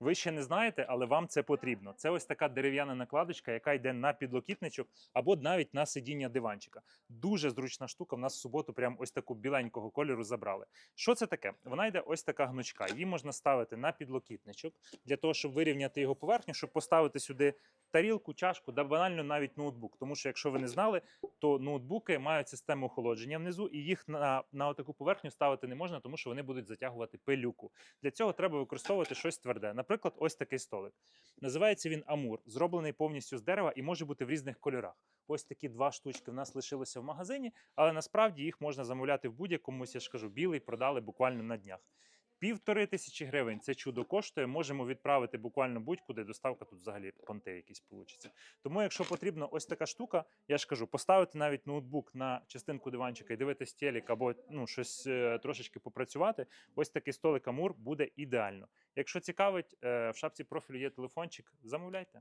Ви ще не знаєте, але вам це потрібно. Це ось така дерев'яна накладочка, яка йде на підлокітничок або навіть на сидіння диванчика. Дуже зручна штука. В нас в суботу прям ось таку біленького кольору забрали. Що це таке? Вона йде ось така гнучка. Її можна ставити на підлокітничок для того, щоб вирівняти його поверхню, щоб поставити сюди тарілку, чашку, да банально навіть ноутбук. Тому що, якщо ви не знали, то ноутбуки мають систему охолодження внизу, і їх на, на таку поверхню ставити не можна, тому що вони будуть затягувати пилюку. Для цього треба використовувати щось тверде. Наприклад, ось такий столик. Називається він Амур, зроблений повністю з дерева і може бути в різних кольорах. Ось такі два штучки в нас лишилися в магазині, але насправді їх можна замовляти в будь-якому, я ж кажу, білий продали буквально на днях. Півтори тисячі гривень це чудо коштує. Можемо відправити буквально будь-куди. Доставка тут взагалі понти якісь получиться. Тому, якщо потрібно, ось така штука, я ж кажу, поставити навіть ноутбук на частинку диванчика і дивитись телек або ну щось е, трошечки попрацювати. Ось такий столик Амур буде ідеально. Якщо цікавить, е, в шапці профілю є телефончик. Замовляйте.